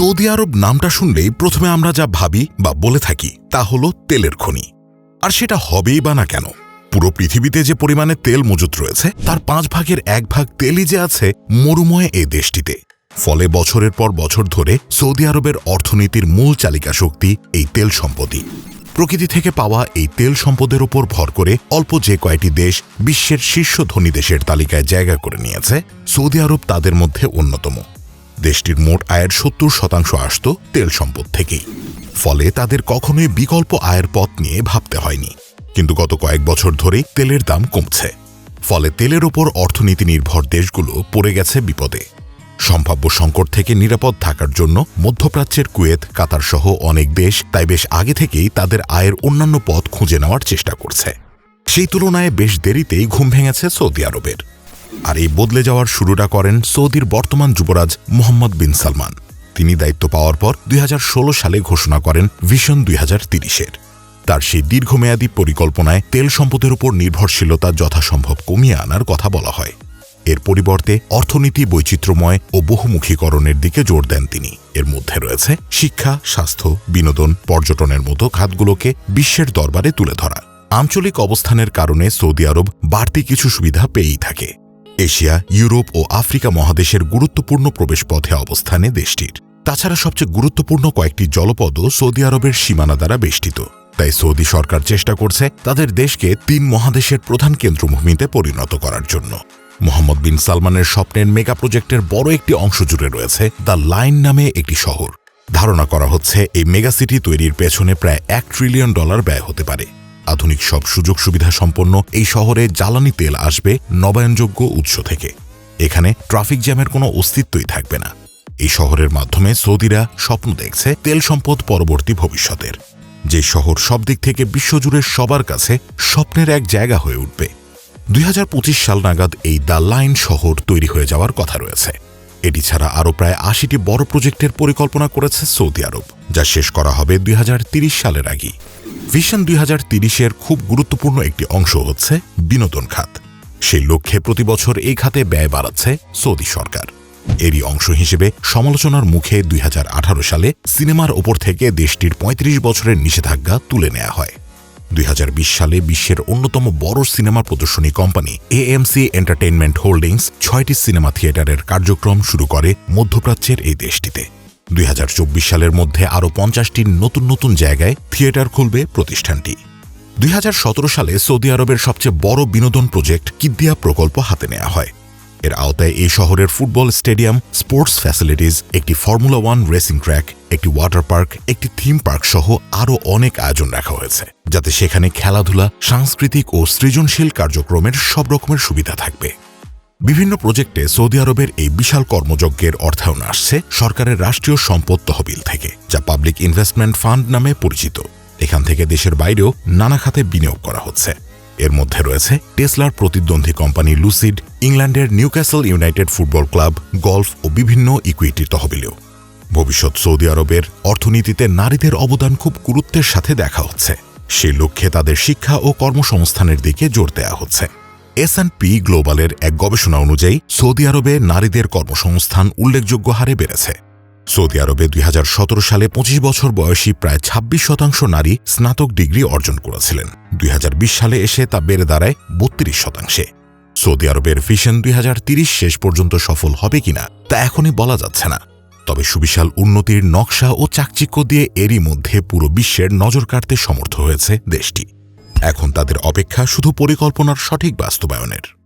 Saudi আরব নামটা শুনলেই প্রথমে আমরা যা ভাবি বা বলে থাকি তা হল তেলের খনি। আর সেটা হবেই বা না কেন? পুরো পৃথিবীতে যে পরিমাণে তেল মজুত রয়েছে, তার পাঁচ ভাগের এক ভাগ তেলই যে আছে, মরুময় এই দেশটিতে। ফলে বছরের পর বছর ধরে সৌদি আরবের অর্থনীতির মূল চালিকা শক্তি এই তেল সম্পদই প্রকৃতি থেকে পাওয়া এই তেল সম্পদের উপর ভর করে অল্প যে কয়টি দেশ বিশ্বের শীর্ষ ধনী দেশের তালিকায় জায়গা করে নিয়েছে, সৌদি আরব তাদের মধ্যে অন্যতম। দেশটির মোট আয়ের সত্তর শতাংশ আসত তেল সম্পদ থেকেই। ফলে তাদের কখনোই বিকল্প আয়ের পথ নিয়ে ভাবতে হয়নি। কিন্তু গত কয়েক বছর ধরেই তেলের দাম কমছে। ফলে তেলের ওপর অর্থনীতি নির্ভর দেশগুলো পড়ে গেছে বিপদে। সম্ভাব্য সংকট থেকে নিরাপদ থাকার জন্য মধ্যপ্রাচ্যের কুয়েত, কাতার সহ অনেক দেশ তাই বেশ আগে থেকেই তাদের আয়ের অন্যান্য পথ খুঁজে নেওয়ার চেষ্টা করছে। সেই তুলনায় বেশ দেরিতেই ঘুম ভেঙেছে সৌদি আরবের। আর এই বদলে যাওয়ার শুরুটা করেন সৌদির বর্তমান যুবরাজ মোহাম্মদ বিন সালমান। তিনি দায়িত্ব পাওয়ার পর দুই হাজার ষোলো সালে ঘোষণা করেন ভিশন দুই এর তার সেই দীর্ঘমেয়াদী পরিকল্পনায় তেল সম্পদের উপর নির্ভরশীলতা যথাসম্ভব কমিয়ে আনার কথা বলা হয়। এর পরিবর্তে অর্থনীতি বৈচিত্র্যময় ও বহুমুখীকরণের দিকে জোর দেন তিনি। এর মধ্যে রয়েছে শিক্ষা, স্বাস্থ্য, বিনোদন, পর্যটনের মতো খাতগুলোকে বিশ্বের দরবারে তুলে ধরা। আঞ্চলিক অবস্থানের কারণে সৌদি আরব বাড়তি কিছু সুবিধা পেয়েই থাকে। এশিয়া, ইউরোপ ও আফ্রিকা মহাদেশের গুরুত্বপূর্ণ প্রবেশপথে অবস্থানে দেশটির। তাছাড়া সবচেয়ে গুরুত্বপূর্ণ কয়েকটি জলপদও সৌদি আরবের সীমানা দ্বারা বেষ্টিত। তাই সৌদি সরকার চেষ্টা করছে তাদের দেশকে তিন মহাদেশের প্রধান কেন্দ্রভূমিতে পরিণত করার জন্য। মোহাম্মদ বিন সালমানের স্বপ্নের মেগা প্রজেক্টের বড় একটি অংশ জুড়ে রয়েছে দ্য লাইন নামে একটি শহর। ধারণা করা হচ্ছে, এই মেগাসিটি তৈরির পেছনে প্রায় এক ট্রিলিয়ন ডলার ব্যয় হতে পারে। আধুনিক সব সুযোগ সুবিধা সম্পন্ন এই শহরে জ্বালানি তেল আসবে নবায়নযোগ্য উৎস থেকে। এখানে ট্রাফিক জ্যামের কোনো অস্তিত্বই থাকবে না। এই শহরের মাধ্যমে সৌদিরা স্বপ্ন দেখছে তেল সম্পদ পরবর্তী ভবিষ্যতের। যে শহর সব দিক থেকে বিশ্বজুড়ে সবার কাছে স্বপ্নের এক জায়গা হয়ে উঠবে। দুই হাজার পঁচিশ সাল নাগাদ এই দ্য লাইন শহর তৈরি হয়ে যাওয়ার কথা রয়েছে। এটি ছাড়া আরও প্রায় আশিটি বড় প্রজেক্টের পরিকল্পনা করেছে সৌদি আরব, যা শেষ করা হবে দুই সালের আগেই। ভিশন দুই হাজার তিরিশের খুব গুরুত্বপূর্ণ একটি অংশ হচ্ছে বিনোদন খাত। সেই লক্ষ্যে প্রতি বছর এই খাতে ব্যয় বাড়াচ্ছে সৌদি সরকার। এরই অংশ হিসেবে সমালোচনার মুখে দুই হাজার আঠারো সালে সিনেমার ওপর থেকে দেশটির ৩৫ বছরের নিষেধাজ্ঞা তুলে নেওয়া হয়। দুই হাজার বিশ সালে বিশ্বের অন্যতম বড় সিনেমা প্রদর্শনী কোম্পানি এএমসি এন্টারটেইনমেন্ট হোল্ডিংস ছয়টি সিনেমা থিয়েটারের কার্যক্রম শুরু করে মধ্যপ্রাচ্যের এই দেশটিতে। দুই হাজার চব্বিশ সালের মধ্যে আরও পঞ্চাশটি নতুন নতুন জায়গায় থিয়েটার খুলবে প্রতিষ্ঠানটি। দুই হাজার সতেরো সালে সৌদি আরবের সবচেয়ে বড় বিনোদন প্রজেক্ট কিদ্দিয়া প্রকল্প হাতে নেওয়া হয়। এর আওতায় এই শহরের ফুটবল স্টেডিয়াম, স্পোর্টস ফ্যাসিলিটিস, একটি ফর্মুলা ওয়ান রেসিং ট্র্যাক, একটি ওয়াটার পার্ক, একটি থিম পার্ক সহ আরও অনেক আয়োজন রাখা হয়েছে, যাতে সেখানে খেলাধুলা, সাংস্কৃতিক ও সৃজনশীল কার্যক্রমের সব রকমের সুবিধা থাকবে। বিভিন্ন প্রজেক্টে সৌদি আরবের এই বিশাল কর্মযজ্ঞের অর্থায়ন আসছে সরকারের রাষ্ট্রীয় সম্পদ তহবিল থেকে, যা পাবলিক ইনভেস্টমেন্ট ফান্ড নামে পরিচিত। এখান থেকে দেশের বাইরেও নানা খাতে বিনিয়োগ করা হচ্ছে। এর মধ্যে রয়েছে টেসলার প্রতিদ্বন্দ্বী কোম্পানি লুসিড, ইংল্যান্ডের Newcastle United football club, golf ও বিভিন্ন ইকুইটি তহবিলেও। ভবিষ্যৎ সৌদি আরবের অর্থনীতিতে নারীদের অবদান খুব গুরুত্বের সাথে দেখা হচ্ছে। সেই লক্ষ্যে তাদের শিক্ষা ও কর্মসংস্থানের দিকে জোর দেওয়া হচ্ছে। এস পি গ্লোবালের এক গবেষণা অনুযায়ী, সৌদি আরবে নারীদের কর্মসংস্থান উল্লেখযোগ্য হারে বেড়েছে। সৌদি আরবে দুই হাজার সতেরো সালে ২৫ বছর বয়সী প্রায় ২৬ শতাংশ নারী স্নাতক ডিগ্রি অর্জন করেছিলেন। দুই হাজার বিশ সালে এসে তা বেড়ে দাঁড়ায় বত্রিশ শতাংশে। সৌদি আরবের ভিশন দুই শেষ পর্যন্ত সফল হবে কিনা, তা এখনই বলা যাচ্ছে না। তবে সুবিশাল উন্নতির নকশা ও চাকচিক্য দিয়ে এরই মধ্যে পুরো বিশ্বের নজর কাটতে সমর্থ হয়েছে দেশটি। এখন তাদের অপেক্ষা শুধু পরিকল্পনার সঠিক বাস্তবায়নের।